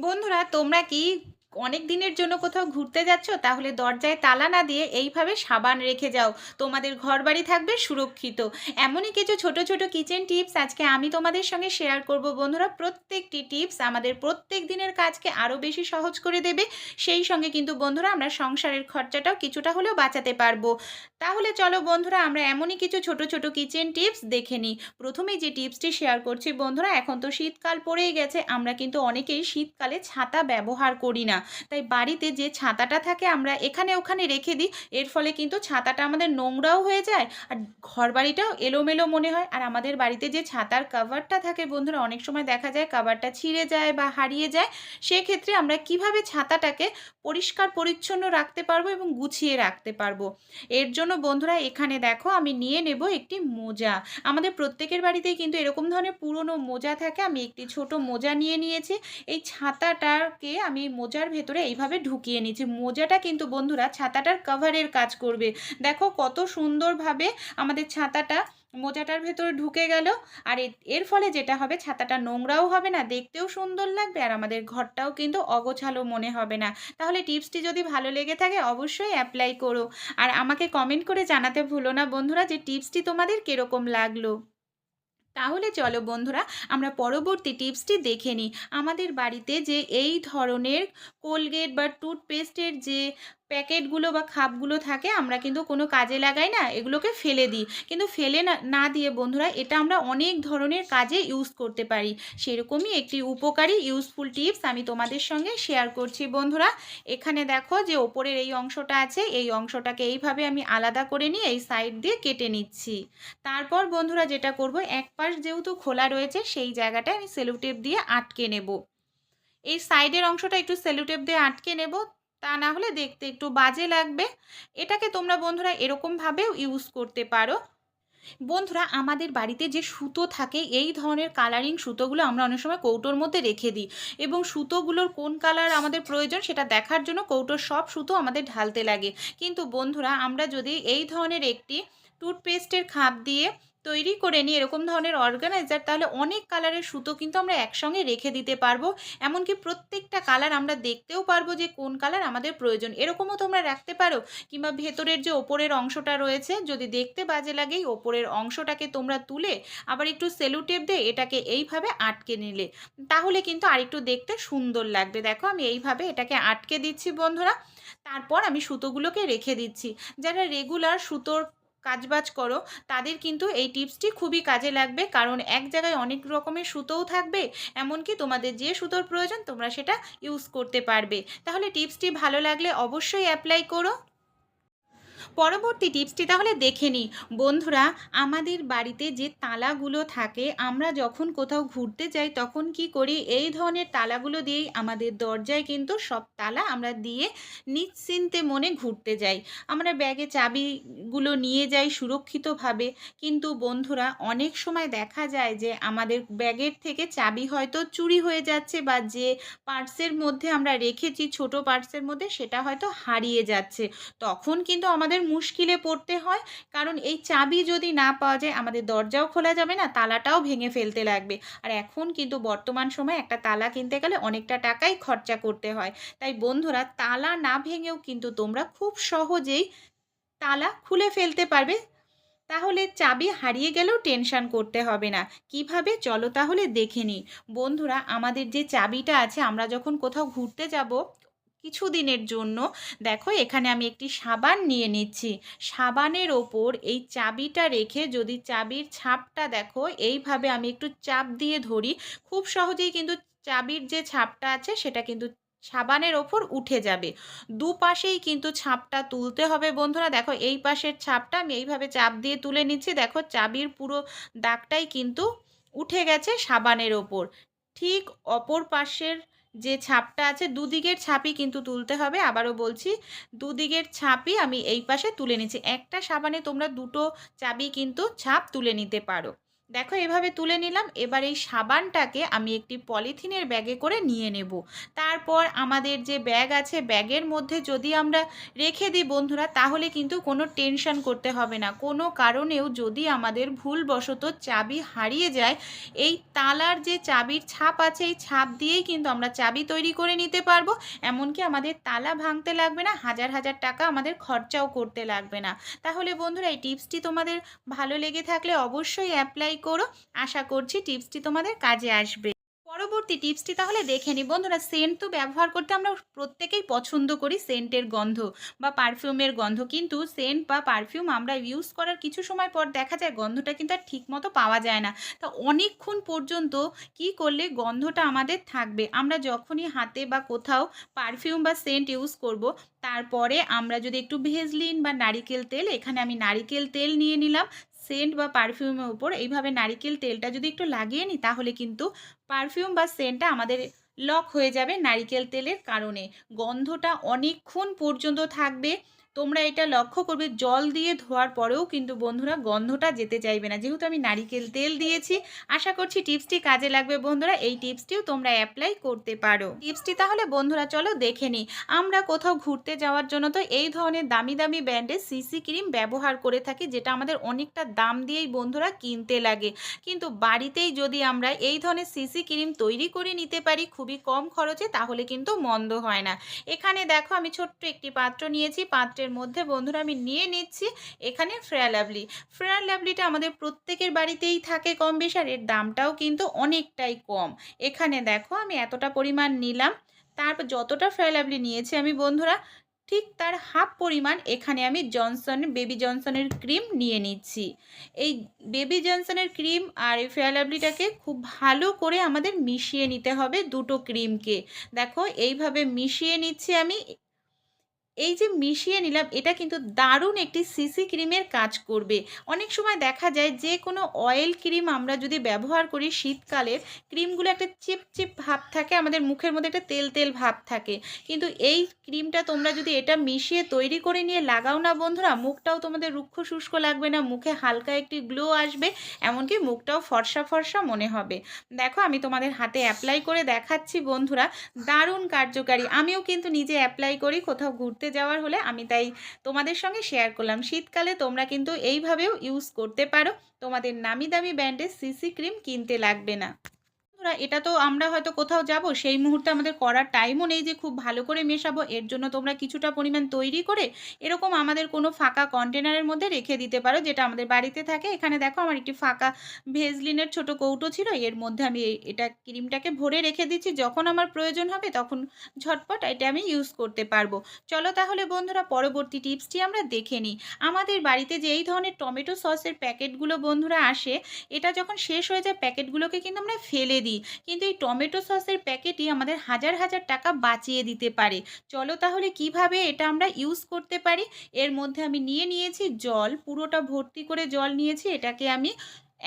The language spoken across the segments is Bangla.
বন্ধুরা তোমরা কি অনেক দিনের জন্য কোথাও ঘুরতে যাচ্ছ, তাহলে দরজায় তালা না দিয়ে এইভাবে সাবান রেখে যাও। তোমাদের ঘরবাড়ি থাকবে সুরক্ষিত। এমনই কিছু ছোট ছোট কিচেন টিপস আজকে আমি তোমাদের সঙ্গে শেয়ার করব। বন্ধুরা, প্রত্যেকটি টিপস আমাদের প্রত্যেক দিনের কাজকে আরও বেশি সহজ করে দেবে। সেই সঙ্গে কিন্তু বন্ধুরা, আমরা সংসারের খরচাটাও কিছুটা হলেও বাঁচাতে পারব। তাহলে চলো বন্ধুরা, আমরা এমনই কিছু ছোট ছোট কিচেন টিপস দেখে নিই। প্রথমেই যে টিপসটি শেয়ার করছি, বন্ধুরা, এখন তো শীতকাল পড়েই গেছে, আমরা কিন্তু অনেকেই শীতকালে ছাতা ব্যবহার করি না। তাই বাড়িতে যে ছাতাটা থাকে আমরা এখানে ওখানে রেখে দিই। এর ফলে কিন্তু ছাতাটা আমাদের নোংরাও হয়ে যায় আর ঘর বাড়িটাও এলোমেলো মনে হয়। আর আমাদের বাড়িতে যে ছাতার কাভারটা থাকে বন্ধুরা, অনেক সময় দেখা যায় কাভারটা ছিঁড়ে যায় বা হারিয়ে যায়। সেক্ষেত্রে আমরা কীভাবে ছাতাটাকে পরিষ্কার পরিচ্ছন্ন রাখতে পারব এবং গুছিয়ে রাখতে পারব? এর জন্য বন্ধুরা, এখানে দেখো আমি নিয়ে নেব একটি মোজা। আমাদের প্রত্যেকের বাড়িতেই কিন্তু এরকম ধরনের পুরনো মোজা থাকে। আমি একটি ছোট মোজা নিয়ে নিয়েছি। এই ছাতাটাকে আমি মোজার ভেতরে এইভাবে ঢুকিয়ে নিচ্ছি মোজাটা কিন্তু বন্ধুরা ছাতাটার কভারের কাজ করবে। দেখো কত সুন্দরভাবে আমাদের ছাতাটা মোজাটার ভেতরে ঢুকে গেল। আর এর ফলে যেটা হবে, ছাতাটা নোংরাও হবে না, দেখতেও সুন্দর লাগবে আর আমাদের ঘরটাও কিন্তু অগোছালো মনে হবে না। তাহলে টিপসটি যদি ভালো লেগে থাকে, অবশ্যই অ্যাপ্লাই করো। আর আমাকে কমেন্ট করে জানাতে ভুলো না বন্ধুরা যে টিপসটি তোমাদের কীরকম লাগল। তাহলে চলো বন্ধুরা, আমরা পরবর্তী টিপসটি দেখে নিই। আমাদের বাড়িতে যে এই ধরনের কোলগেট বা টুথপেস্টের যে প্যাকেটগুলো বা খাপগুলো থাকে, আমরা কিন্তু কোনো কাজে লাগাই না, এগুলোকে ফেলে দিই। কিন্তু ফেলে না না দিয়ে বন্ধুরা, এটা আমরা অনেক ধরনের কাজে ইউজ করতে পারি। সেরকমই একটি উপকারী ইউজফুল টিপস আমি তোমাদের সঙ্গে শেয়ার করছি বন্ধুরা। এখানে দেখো যে ওপরের এই অংশটা আছে, এই অংশটাকে এইভাবে আমি আলাদা করে নিয়ে এই সাইড দিয়ে কেটে নিচ্ছি। তারপর বন্ধুরা যেটা করব, এক পাশ যেহেতু খোলা রয়েছে, সেই জায়গাটায় আমি সেলুটেপ দিয়ে আটকে নেব। এই সাইডের অংশটা একটু সেলুটেপ দিয়ে আটকে নেব। তা না হলে দেখতে একটু বাজে লাগবে। এটাকে তোমরা বন্ধুরা এরকমভাবেও ইউজ করতে পারো। বন্ধুরা, আমাদের বাড়িতে যে সুতো থাকে, এই ধরনের কালারিং সুতোগুলো আমরা অনেক সময় কৌটোর মধ্যে রেখে দিই। এবং সুতোগুলোর কোন কালার আমাদের প্রয়োজন সেটা দেখার জন্য কৌটোর সব সুতো আমাদের ঢালতে লাগে। কিন্তু বন্ধুরা, আমরা যদি এই ধরনের একটি টুথপেস্টের খাপ দিয়ে তৈরি করে নিই এরকম ধরনের অর্গানাইজার তাহলে অনেক কালারের সুতো কিন্তু আমরা একসঙ্গে রেখে দিতে পারব। এমনকি প্রত্যেকটা কালার আমরা দেখতেও পারব যে কোন কালার আমাদের প্রয়োজন। এরকমও তোমরা রাখতে পারো। কিংবা ভেতরের যে ওপরের অংশটা রয়েছে, যদি দেখতে বাজে লাগে ওপরের অংশটাকে তোমরা তুলে আবার একটু সেলুটেপ দিয়ে এটাকে এইভাবে আটকে নিলে। তাহলে কিন্তু আরেকটু দেখতে সুন্দর লাগবে। দেখো, আমি এইভাবে এটাকে আটকে দিচ্ছি বন্ধুরা। তারপর আমি সুতোগুলোকে রেখে দিচ্ছি। যারা রেগুলার সুতোর কাজবাজ করো, তাদের কিন্তু এই টিপসটি খুবই কাজে লাগবে। কারণ এক জায়গায় অনেক রকমের সুতোও থাকবে, এমনকি তোমাদের যে সুতোর প্রয়োজন তোমরা সেটা ইউজ করতে পারবে। তাহলে টিপসটি ভালো লাগলে অবশ্যই অ্যাপ্লাই করো। পরবর্তী টিপসটি তাহলে দেখে নিই। বন্ধুরা, আমাদের বাড়িতে যে তালাগুলো থাকে, আমরা যখন কোথাও ঘুরতে যাই, তখন কি করি? এই ধরনের তালাগুলো দিয়েই আমাদের দরজায় কিন্তু সব তালা আমরা দিয়ে নিশ্চিন্তে মনে ঘুরতে যাই। আমরা ব্যাগে চাবিগুলো নিয়ে যাই সুরক্ষিতভাবে। কিন্তু বন্ধুরা, অনেক সময় দেখা যায় যে আমাদের ব্যাগের থেকে চাবি হয়তো চুরি হয়ে যাচ্ছে বা যে পার্সের মধ্যে আমরা রেখেছি, ছোট পার্সের মধ্যে, সেটা হয়তো হারিয়ে যাচ্ছে। তখন কিন্তু আমাদের মুশকিলে পড়তে হয়। কারণ এই চাবি যদি না পাওয়া যায়, আমাদের দরজাও খোলা যাবে না, তালাটাও ভেঙে ফেলতে লাগবে। আর এখন কিন্তু বর্তমান সময়ে একটা তালা কিনতে গেলে অনেকটা টাকাই খরচা করতে হয়। তাই বন্ধুরা, তালা না ভেঙেও কিন্তু তোমরা খুব সহজেই তালা খুলে ফেলতে পারবে। তাহলে চাবি হারিয়ে গেলেও টেনশন করতে হবে না। কীভাবে? চলো তাহলে দেখে নিই। বন্ধুরা, আমাদের যে চাবিটা আছে, আমরা যখন কোথাও ঘুরতে যাব কিছুদিনের জন্য। দেখো, এখানে আমি একটি সাবান নিয়ে নিচ্ছি। সাবানের ওপর এই চাবিটা রেখে যদি চাবির ছাপটা দেখো, এইভাবে আমি একটু চাপ দিয়ে ধরি। খুব সহজেই কিন্তু চাবির যে ছাপটা আছে, সেটা কিন্তু সাবানের ওপর উঠে যাবে। দুপাশেই কিন্তু ছাপটা তুলতে হবে বন্ধুরা। দেখো, এই পাশের ছাপটা আমি এইভাবে চাপ দিয়ে তুলে নিচ্ছি। দেখো, চাবির পুরো দাগটাই কিন্তু উঠে গেছে সাবানের ওপর। ঠিক অপর পাশের যে ছাপটা আছে দুদিকের ছাপই কিন্তু তুলতে হবে। আবারও বলছি, দুদিকের ছাপই আমি এই পাশে তুলে নিচ্ছি। একটা সাবানে তোমরা দুটো চাবি কিন্তু ছাপ তুলে নিতে পারো। দেখো, এভাবে তুলে নিলাম। এবার এই সাবানটাকে আমি একটি পলিথিনের ব্যাগে করে নিয়ে নেব। তারপর আমাদের যে ব্যাগ আছে, ব্যাগের মধ্যে যদি আমরা রেখে দিই বন্ধুরা, তাহলে কিন্তু কোনো টেনশন করতে হবে না। কোনো কারণেও যদি আমাদের ভুলবশত চাবি হারিয়ে যায়, এই তালার যে চাবির ছাপ আছে, এই ছাপ দিয়েই কিন্তু আমরা চাবি তৈরি করে নিতে পারব। এমনকি আমাদের তালা ভাঙতে লাগবে না, হাজার হাজার টাকা আমাদের খরচাও করতে লাগবে না। তাহলে বন্ধুরা, এই টিপসটি তোমাদের ভালো লেগে থাকলে অবশ্যই অ্যাপ্লাই করো। আশা করছি টিপসটি তোমাদের কাজে আসবে। পরবর্তী টিপসটি তাহলে দেখে নিই। বন্ধুরা সেন্ট তো ব্যবহার করতে আমরা প্রত্যেকেই পছন্দ করি সেন্টের গন্ধ বা পারফিউমের গন্ধ। কিন্তু সেন্ট বা পারফিউম আমরা ইউজ করার কিছু সময় পর দেখা যায় গন্ধটা কিন্তু আর ঠিকমতো পাওয়া যায় না। তা অনেকক্ষণ পর্যন্ত কি করলে গন্ধটা আমাদের থাকবে? আমরা যখনই হাতে বা কোথাও পারফিউম বা সেন্ট ইউজ করব, তারপরে আমরা যদি একটু ভেজলিন বা নারিকেল তেল, এখানে আমি নারিকেল তেল নিয়ে নিলাম। সেন্ট বা পারফিউমের উপর এইভাবে নারিকেল তেলটা যদি একটু লাগিয়ে নিই, তাহলে কিন্তু পারফিউম বা সেন্টটা আমাদের লক হয়ে যাবে নারিকেল তেলের কারণে। গন্ধটা অনেকক্ষণ পর্যন্ত থাকবে। তোমরা এটা লক্ষ্য করবে, জল দিয়ে ধোয়ার পরেও কিন্তু বন্ধুরা গন্ধটা যেতে চাইবে না। যেহেতু আমি নারিকেল তেল দিয়েছি, আশা করছি টিপসটি কাজে লাগবে বন্ধুরা। এই টিপসটিও তোমরা অ্যাপ্লাই করতে পারো। টিপসটি তাহলে বন্ধুরা চলো দেখে নিই। আমরা কোথাও ঘুরতে যাওয়ার জন্য তো এই ধরনের দামি দামি ব্র্যান্ডের সিসি ক্রিম ব্যবহার করে থাকি, যেটা আমাদের অনেকটা দাম দিয়েই বন্ধুরা কিনতে লাগে। কিন্তু বাড়িতেই যদি আমরা এই ধরনের সিসি ক্রিম তৈরি করে নিতে পারি খুবই কম খরচে, তাহলে কিন্তু মন্দ হয় না। এখানে দেখো আমি ছোট্ট একটি পাত্র নিয়েছি পাত্রের মধ্যে বন্ধুরা আমি নিয়ে নিচ্ছি। এখানে ফ্রেয়া লাভলি ফ্রেয়া লাভলিটা আমাদের প্রত্যেকের বাড়িতেই থাকে কম বেশি আর এর দামটাও কিন্তু অনেকটাই কম। এখানে দেখো আমি এতটা পরিমাণ নিলাম। তারপর যতটা ফ্রেয়া লাভলি নিয়েছি আমি বন্ধুরা, ঠিক তার হাফ পরিমাণ এখানে আমি জনসন বেবি জনসনের ক্রিম নিয়ে নিচ্ছি। এই বেবি জনসনের ক্রিম আর এই ফেয়ার লাভলিটাকে খুব ভালো করে আমাদের মিশিয়ে নিতে হবে দুটো ক্রিমকে দেখো এইভাবে মিশিয়ে নিচ্ছি আমি। এই যে মিশিয়ে নিলাম, এটা কিন্তু দারুণ একটি সিসি ক্রিমের কাজ করবে। অনেক সময় দেখা যায় যে কোনো অয়েল ক্রিম আমরা যদি ব্যবহার করি শীতকালের ক্রিমগুলো একটা চিপ চিপ ভাব থাকে, আমাদের মুখের মধ্যে একটা তেল তেল ভাব থাকে। কিন্তু এই ক্রিমটা তোমরা যদি এটা মিশিয়ে তৈরি করে নিয়ে লাগাও না বন্ধুরা, মুখটাও তোমাদের রুক্ষ শুষ্ক লাগবে না, মুখে হালকা একটি গ্লো আসবে, এমনকি মুখটাও ফর্সা ফর্সা মনে হবে। দেখো, আমি তোমাদের হাতে অ্যাপ্লাই করে দেখাচ্ছি বন্ধুরা, দারুণ কার্যকারী। আমিও কিন্তু নিজে অ্যাপ্লাই করি, কোথাও ঘুরতে যাওয়ার হলে আমি তাই তোমাদের সঙ্গে শেয়ার করলাম। শীতকালে তোমরা কিন্তু এইভাবেও ইউজ করতে পারো। তোমাদের নামি দামি ব্র্যান্ডের সিসি ক্রিম কিনতে লাগবে না। বন্ধুরা, এটা তো আমরা হয়তো কোথাও যাব, সেই মুহূর্তে আমাদের করার টাইমও নেই যে খুব ভালো করে মেশাবো, এর জন্য তোমরা কিছুটা পরিমাণ তৈরি করে এরকম আমাদের কোনো ফাঁকা কন্টেনারের মধ্যে রেখে দিতে পারো, যেটা আমাদের বাড়িতে থাকে। এখানে দেখো আমার একটি ফাঁকা ভেজলিনের ছোট কৌটো ছিল, এর মধ্যে আমি এটা ক্রিমটাকে ভরে রেখে দিচ্ছি, যখন আমার প্রয়োজন হবে তখন ঝটপট এটা আমি ইউজ করতে পারব। চলো তাহলে বন্ধুরা, পরবর্তী টিপসটি আমরা দেখে নিই। আমাদের বাড়িতে যে এই ধরনের টমেটো সসের প্যাকেটগুলো বন্ধুরা আসে, এটা যখন শেষ হয়ে যায় প্যাকেটগুলোকে কিন্তু আমরা ফেলে দিই। কিন্তু এই টমেটো সসের প্যাকেটই আমাদের হাজার হাজার টাকা বাঁচিয়ে দিতে পারে। চলো তাহলে কীভাবে এটা আমরা ইউজ করতে পারি? এর মধ্যে আমি নিয়ে নিয়েছি জল, পুরোটা ভর্তি করে জল নিয়েছি, এটাকে আমি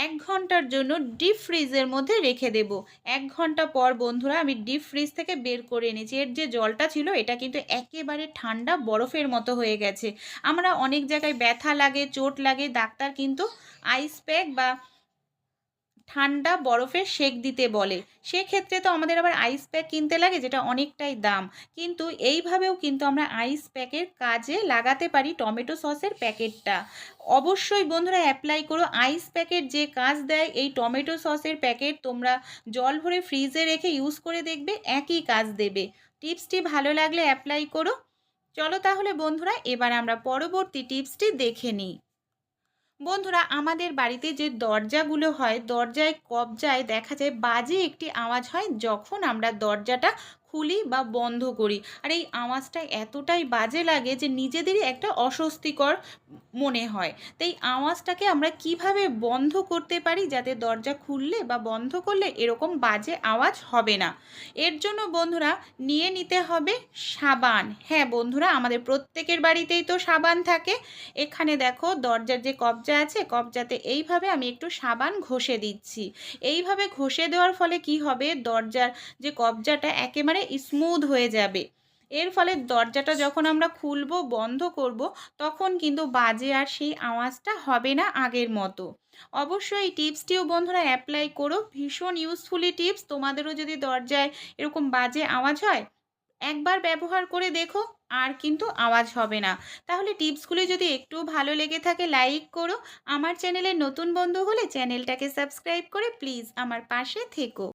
এক ঘণ্টার জন্য ডিপ ফ্রিজের মধ্যে রেখে দেব। এক ঘণ্টা পর বন্ধুরা আমি ডিপ ফ্রিজ থেকে বের করে এনেছি। এর যে জলটা ছিল, এটা কিন্তু একেবারে ঠান্ডা বরফের মতো হয়ে গেছে। আমরা অনেক জায়গায় ব্যথা লাগে, চোট লাগে, ডাক্তার কিন্তু আইস প্যাক বা ঠান্ডা বরফের সেক দিতে বলে। সেক্ষেত্রে তো আমাদের আবার আইস প্যাক কিনতে লাগে, যেটা অনেকটাই দাম। কিন্তু এইভাবেও কিন্তু আমরা আইস প্যাকের কাজে লাগাতে পারি টমেটো সসের প্যাকেটটা। অবশ্যই বন্ধুরা অ্যাপ্লাই করো। আইস প্যাকেট যে কাজ দেয়, এই টমেটো সসের প্যাকেট তোমরা জল ভরে ফ্রিজে রেখে ইউজ করে দেখবে, একই কাজ দেবে। টিপসটি ভালো লাগলে অ্যাপ্লাই করো। চলো তাহলে বন্ধুরা, এবার আমরা পরবর্তী টিপসটি দেখে নিই। বন্ধুরা, আমাদের বাড়িতে যে দরজাগুলো হয়, দরজায় কবজায় দেখা যায় বাজে একটি আওয়াজ হয় যখন আমরা দরজাটা খুলি বা বন্ধ করি। আর এই আওয়াজটা এতটাই বাজে লাগে যে নিজেদেরই একটা অস্বস্তিকর মনে হয়। তো এই আওয়াজটাকে আমরা কীভাবে বন্ধ করতে পারি যাতে দরজা খুললে বা বন্ধ করলে এরকম বাজে আওয়াজ হবে না? এর জন্য বন্ধুরা নিয়ে নিতে হবে সাবান। হ্যাঁ বন্ধুরা, আমাদের প্রত্যেকের বাড়িতেই তো সাবান থাকে। এখানে দেখো দরজার যে কবজা আছে, কবজাতে এইভাবে আমি একটু সাবান ঘষে দিচ্ছি। এইভাবে ঘষে দেওয়ার ফলে কি হবে? দরজার যে কবজাটা একেবারে স্মুথ হয়ে যাবে। এর ফলে দরজাটা যখন আমরা খুলবো, বন্ধ করব, তখন কিন্তু বাজে আর সেই আওয়াজটা হবে না আগের মতো। অবশ্যই এই টিপসটিও বন্ধুরা অ্যাপ্লাই করো। ভীষণ ইউজফুলি টিপস তোমাদেরও যদি দরজায় এরকম বাজে আওয়াজ হয়, একবার ব্যবহার করে দেখো, আর কিন্তু আওয়াজ হবে না। তাহলে টিপসগুলি যদি একটু ভালো লেগে থাকে লাইক করো। আমার চ্যানেলে নতুন বন্ধু হলে চ্যানেলটাকে সাবস্ক্রাইব করে প্লিজ আমার পাশে থেকো।